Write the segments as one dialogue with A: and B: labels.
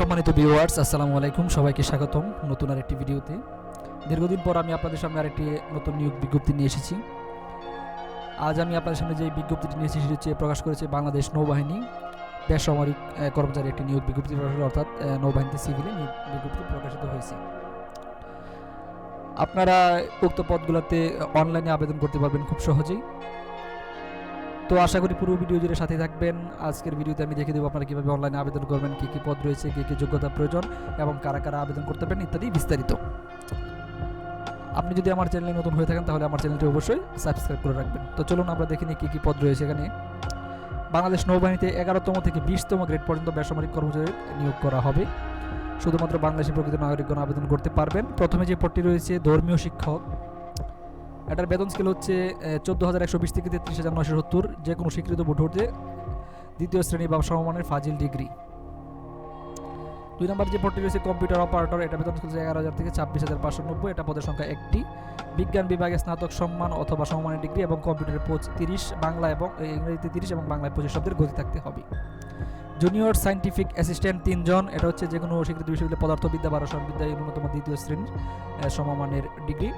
A: সম্মানিত ভিউয়ার্স আসসালামু আলাইকুম। সবাইকে স্বাগতম নতুন আরেকটি ভিডিওতে। দীর্ঘদিন পর আমি আপনাদের সামনে আরেকটি নতুন নিয়োগ বিজ্ঞপ্তি নিয়ে এসেছি। আজ আমি আপনাদের সামনে যে বিজ্ঞপ্তিটি নিয়ে এসেছি, সেটি প্রকাশ করেছে বাংলাদেশ নৌবাহিনী বেসামরিক কর্মচারী একটি নিয়োগ বিজ্ঞপ্তি অর্থাৎ নৌবাহিনীতে সিভিলে নিয়োগ বিজ্ঞপ্তি প্রকাশিত হয়েছে। আপনারা উক্ত পদগুলোতে অনলাইনে আবেদন করতে পারবেন খুব সহজেই। তো আশা করি পুরো ভিডিও জুড়ে সাথে থাকবেন। আজকের ভিডিওতে আমি দেখে দেবো আপনারা কীভাবে অনলাইনে আবেদন করবেন, কী কী পদ রয়েছে, কী কী যোগ্যতা প্রয়োজন এবং কারা কারা আবেদন করতে পারেন ইত্যাদি বিস্তারিত। আপনি যদি আমার চ্যানেলে নতুন হয়ে থাকেন, তাহলে আমার চ্যানেলটি অবশ্যই সাবস্ক্রাইব করে রাখবেন। তো চলুন আমরা দেখে নিই কী কী পদ রয়েছে এখানে। বাংলাদেশ নৌবাহিনীতে এগারোতম থেকে বিশতম গ্রেড পর্যন্ত বেসামরিক কর্মচারী নিয়োগ করা হবে। শুধুমাত্র বাংলাদেশি প্রকৃত নাগরিকগণ আবেদন করতে পারবেন। প্রথমে যে পদটি রয়েছে, ধর্মীয় শিক্ষক। এটার বেতন স্কেল হচ্ছে চোদ্দ হাজার একশো বিশ থেকে তেত্রিশ হাজার নয়শো সত্তর যে কোনো স্বীকৃত বোর্ড হতে দ্বিতীয় শ্রেণি বা সমমানের ফাজিল ডিগ্রি। দুই নম্বর যে পদটি রয়েছে কম্পিউটার অপারেটর এটা বেতন স্কেল এগারো হাজার থেকে ছাব্বিশ হাজার পাঁচশো নব্বই, এটা পদের সংখ্যা একটি। বিজ্ঞান বিভাগে স্নাতক সম্মান অথবা সমমানের ডিগ্রি এবং কম্পিউটারে পঁচ তিরিশ, বাংলা এবং ইংরেজিতে তিরিশ এবং বাংলায় পঁচিশ শব্দের গতি থাকতে হবে। জুনিয়র সায়েন্টিফিক অ্যাসিস্ট্যান্ট তিনজন, এটা হচ্ছে যে কোনো স্বীকৃত বিশ্ববিদ্যালয় পদার্থবিদ্যা বা রসায়নবিদ্যায় ন্যূনতম দ্বিতীয় শ্রেণির সমমানের ডিগ্রি।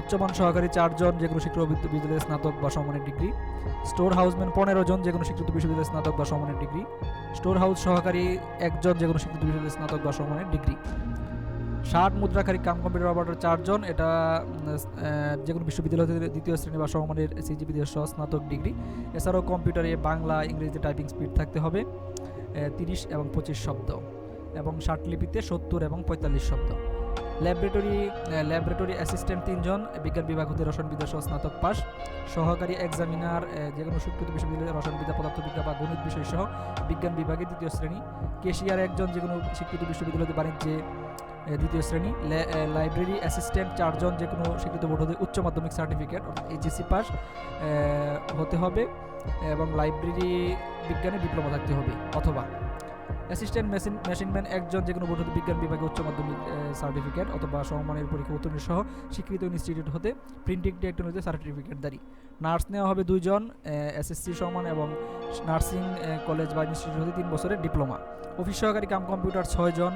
A: উচ্চমান সহকারী চারজন যে কোনো স্বীকৃত বিশ্ববিদ্যালয়ের স্নাতক বা সমমানের ডিগ্রি। স্টোর হাউসম্যান পনেরো জন যে কোনো স্বীকৃত বিশ্ববিদ্যালয়ের স্নাতক বা সমমানের ডিগ্রি। স্টোর হাউস সহকারী একজন যে কোনো স্বীকৃত বিশ্ববিদ্যালয়ের স্নাতক বা সমমানের ডিগ্রি। ষাট মুদ্রাকারী কাম কম্পিউটার অপারেটর চারজন, এটা যে কোনো বিশ্ববিদ্যালয় থেকে দ্বিতীয় শ্রেণি বা সমমানের সিজিপি দিয়ে স্নাতক ডিগ্রি। এছাড়াও কম্পিউটারে বাংলা, ইংরেজিতে টাইপিং স্পিড থাকতে হবে। তিরিশ এবং পঁচিশ শব্দ এবং ষাটলিপিতে সত্তর এবং পঁয়তাল্লিশ শব্দ। ল্যাবরেটরি ল্যাবরেটরি অ্যাসিস্ট্যান্ট তিনজন, বিজ্ঞান বিভাগ হতে রসায়নবিদ্যা সহ স্নাতক পাস, সহকারী এক্সামিনার যে কোনো স্বীকৃত বিশ্ববিদ্যালয়ের রসায়নবিদ্যা, পদার্থবিদ্যা বা গণিত বিষয় সহ বিজ্ঞান বিভাগে দ্বিতীয় শ্রেণি। কেশিয়ার একজন যে কোনো স্বীকৃত বিশ্ববিদ্যালয়তে বাণিজ্যে দ্বিতীয় শ্রেণি। লাইব্রেরি অ্যাসিস্ট্যান্ট চারজন যে কোনো স্বীকৃত বোর্ড হতে উচ্চ মাধ্যমিক সার্টিফিকেট এইচএসি পাস হতে হবে এবং লাইব্রেরি বিজ্ঞানে ডিপ্লোমা থাকতে হবে, অথবা অ্যাসিস্ট্যান্ট মেশিন মেশিনম্যান একজন যে কোনো হতে বিজ্ঞান বিভাগে উচ্চ মাধ্যমিক সার্টিফিকেট অথবা সমমানের পরীক্ষা উত্তীর্ণ সহ স্বীকৃত ইনস্টিটিউট হতে প্রিন্টিং টেকনোলজিতে সার্টিফিকেট দাঁড়ি। নার্স নেওয়া হবে দুইজন এসএসসি সমান এবং নার্সিং কলেজ বা ইনস্টিটিউট হতে তিন বছরের ডিপ্লোমা। অফিস সহকারী কাম কম্পিউটার ছয়জন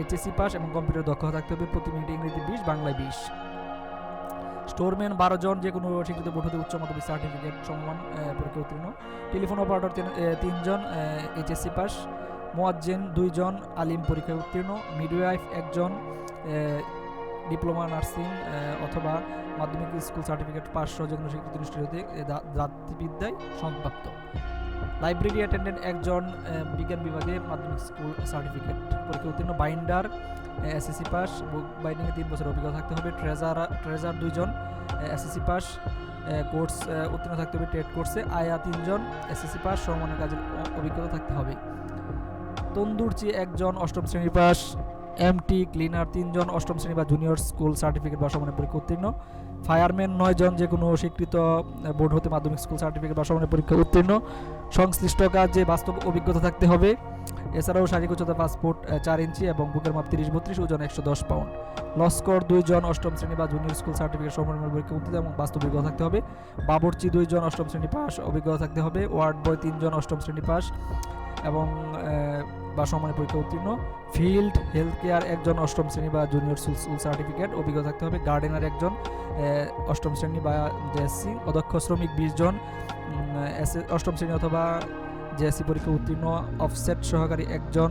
A: এইচএসসি পাস এবং কম্পিউটার দক্ষতা থাকতে হবে প্রতি মিনিটে ইংরেজি বিশ বাংলায় বিশ। স্টোরম্যান বারো জন যে কোনো স্বীকৃত বোর্ড উচ্চ মাধ্যমিক সার্টিফিকেট সমান পরীক্ষা উত্তীর্ণ। টেলিফোন অপারেটর তিনজন এইচএসসি পাস। মোয়াজ্জেন দুইজন, আলিম পরীক্ষায় উত্তীর্ণ, মিডওয়াইফ একজন ডিপ্লোমা নার্সিং অথবা মাধ্যমিক স্কুল সার্টিফিকেট পাঁচশো যে কোনো স্বীকৃত ইনস্টিটিউটে জাতিবিদ্যায় সংপ্রাপ্ত লাইব্রেরি অ্যাটেন্ডেন্ট একজন বিজ্ঞান বিভাগে মাধ্যমিক স্কুল সার্টিফিকেট পরীক্ষা উত্তীর্ণ, বাইন্ডার এসএসসি পাস বুক বাইন্ডিংয়ে তিন বছর অভিজ্ঞতা থাকতে হবে, ট্রেজার ট্রেজার দুইজন এসএসসি পাস কোর্স উত্তীর্ণ থাকতে হবে, টেট কোর্সে, আয়া তিনজন, এসএসসি পাস সমানের কাজের অভিজ্ঞতা থাকতে হবে। তন্দুরচি একজন অষ্টম শ্রেণি পাস এমটি ক্লিনার তিনজন অষ্টম শ্রেণি বা জুনিয়র স্কুল সার্টিফিকেট বা সমানের পরীক্ষা উত্তীর্ণ। ফায়ারম্যান নয় জন যে কোনো স্বীকৃত বোর্ড হতে মাধ্যমিক স্কুল সার্টিফিকেট বা সমানের পরীক্ষা উত্তীর্ণ। সংশ্লিষ্ট কাজে বাস্তব অভিজ্ঞতা থাকতে হবে। এছাড়াও শারীরিক উচ্চতা পাসপোর্ট চার ইঞ্চি এবং বুকের মাপ তিরিশ বত্রিশ, ওজন একশো দশ পাউন্ড। লস্কর দুইজন অষ্টম শ্রেণি বা জুনিয়র স্কুল সার্টিফিকেট সমন্বয় পরীক্ষা উত্তীর্ণ এবং বাস্তব অভিজ্ঞতা থাকতে হবে। বাবরচি দুইজন অষ্টম শ্রেণি পাস, অভিজ্ঞতা থাকতে হবে। ওয়ার্ড বয় তিনজন অষ্টম শ্রেণি পাস এবং বা সমানের পরীক্ষা উত্তীর্ণ। ফিল্ড হেলথ কেয়ার একজন অষ্টম শ্রেণি বা জুনিয়র স্কুল সার্টিফিকেট অভিজ্ঞতা থাকতে হবে গার্ডেনার একজন অষ্টম শ্রেণি বা জেএসসি অদক্ষ শ্রমিক বিশ জন অষ্টম শ্রেণি অথবা জেএসসি পরীক্ষা উত্তীর্ণ। অফসেট সহকারী একজন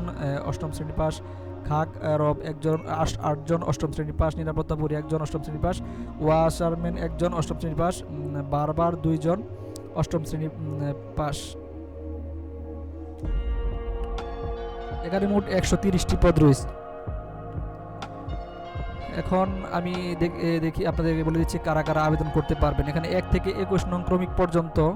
A: অষ্টম শ্রেণি পাস। খাক রব একজন আটজন অষ্টম শ্রেণি পাস। নিরাপত্তা পরি একজন অষ্টম শ্রেণি পাস। ওয়াশারম্যান একজন অষ্টম শ্রেণি পাস। বারবার দুইজন অষ্টম শ্রেণি পাস। এখানে মোট একশো তিরিশটি পদ রয়েছে। এখন আমি দেখ- আপনাদেরকে বলে দিচ্ছি কারা কারা আবেদন করতে পারবেন। এখানে এক থেকে একুশ নং ক্রমিক পর্যন্ত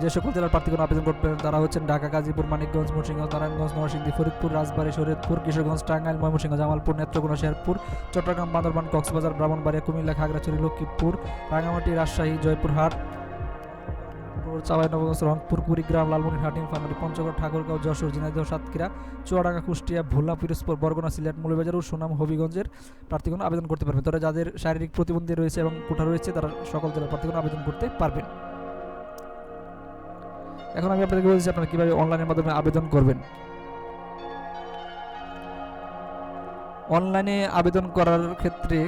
A: যে সকল জেলার প্রার্থীগণ আবেদন করতে পারেন তারা হচ্ছেন ঢাকা, গাজীপুর, মানিকগঞ্জ, মুন্সিগঞ্জ, নারায়ণগঞ্জ, নরসিংদী, ফরিদপুর, রাজবাড়ী, শরীয়তপুর, কিশোরগঞ্জ, টাঙ্গাইল, ময়মনসিংহ, জামালপুর, নেত্রকোনা, শেরপুর, চট্টগ্রাম, বান্দরবান, কক্সবাজার, ব্রাহ্মণবাড়িয়া, কুমিল্লা, খাগড়াছড়ি, লক্ষ্মীপুর রাঙামাটি রাজশাহী, জয়পুরহাট চাঁপাইনবাবগঞ্জ রংপুর, কুড়িগ্রাম, লালমনিরহাট নীলফামারী পঞ্চগড়, ঠাকুরগাঁও, যশোর ঝিনাইদহ সাতক্ষীরা, চুয়াডাঙ্গা, কুষ্টিয়া, ভোলা, পিরোজপুর, বরগুনা, সিলেট, মৌলভীবাজার ও সুনাম হবিগঞ্জের প্রার্থীগণ আবেদন করতে পারবেন। তারা যাদের শারীরিক প্রতিবন্ধী রয়েছে এবং কোঠা রয়েছে, তারা সকল জেলার প্রার্থীগণ আবেদন করতে পারবেন। এখন আমি আপনাদেরকে বলছি, আপনারা কীভাবে অনলাইনের মাধ্যমে আবেদন করবেন? অনলাইনে আবেদন করার ক্ষেত্রে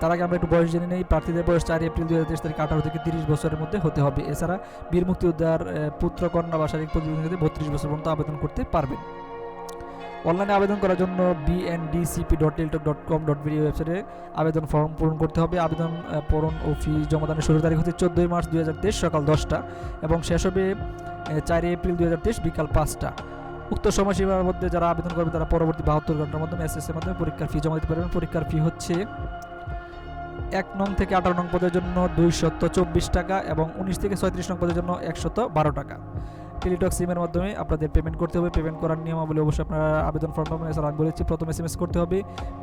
A: তার আগে আমরা একটু বয়স জেনে নেই। প্রার্থীদের বয়স চার এপ্রিল দুই হাজার তারিখ আঠারো থেকে তিরিশ বছরের মধ্যে হতে হবে। এছাড়া বীর মুক্তিযোদ্ধার পুত্র কন্যা বা শারীরিক প্রতিবন্ধীতে বত্রিশ বছর পর্যন্ত আবেদন করতে পারবেন। অনলাইনে আবেদন করার জন্য BNDCP dot Teletalk dot com dot video ওয়েবসাইটে আবেদন ফর্ম পূরণ করতে হবে। আবেদন পূরণ ও ফি জমাদানের শুরু তারিখ হচ্ছে চোদ্দোই মার্চ দুই হাজার তেইশ সকাল দশটা এবং শেষ হবে চারই এপ্রিল দুই হাজার তেইশ বিকাল পাঁচটা। উক্ত সময়সীমার মধ্যে যারা আবেদন করবে তারা পরবর্তী বাহাত্তর ঘণ্টার মাধ্যমে এস এর মাধ্যমে পরীক্ষার ফি জমা দিতে পারবেন। পরীক্ষার ফি হচ্ছে এক নং থেকে আঠারো নং পদের জন্য দুইশত চব্বিশ টাকা এবং উনিশ থেকে ছয়ত্রিশ নং পদের জন্য একশত বারো টাকা। টেলিটক সিমের মাধ্যমে আপনাদের পেমেন্ট করতে হবে। পেমেন্ট করার নিয়মাবলী অবশ্যই আপনারা আবেদন ফর্ম পাবেন। এছাড়া আমি বলেছি, প্রথম এস এম এস করতে হবে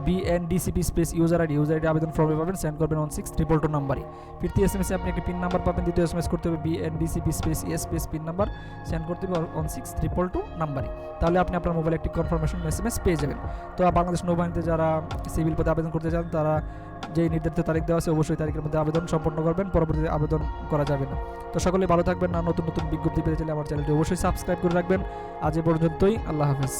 A: BNDCP space user ID user ID আবেদন ফর্মে পাবেন। সেন্ড করবেন ওয়ান সিক্স ট্রিপল টু নাম্বারে ফিরতি এস এম এসে আপনি একটি পিন নাম্বার পাবেন। দ্বিতীয় এস এম এস করতে হবে BNDCP space S space pin number send করতে হবে ওয়ান সিক্স ট্রিপল টু নাম্বারে তাহলে আপনি আপনার মোবাইলে একটি কনফার্মেশন এস এম এস পেয়ে যাবেন। তো বাংলাদেশ নৌবাহিনীতে যারা সিভিল পদে আবেদন করতে চান, তারা যে নির্ধারিত তারিখ দেওয়া আছে, অবশ্যই তারিখের মধ্যে আবেদন সম্পন্ন করবেন। পরবর্তীতে আবেদন করা যাবে না। তো সকলে ভালো থাকবেন। না নতুন নতুন বিজ্ঞপ্তি পেতে চাইলে আমার চ্যানেলটি অবশ্যই সাবস্ক্রাইব করে রাখবেন। আজ এ পর্যন্তই আল্লাহ হাফেজ।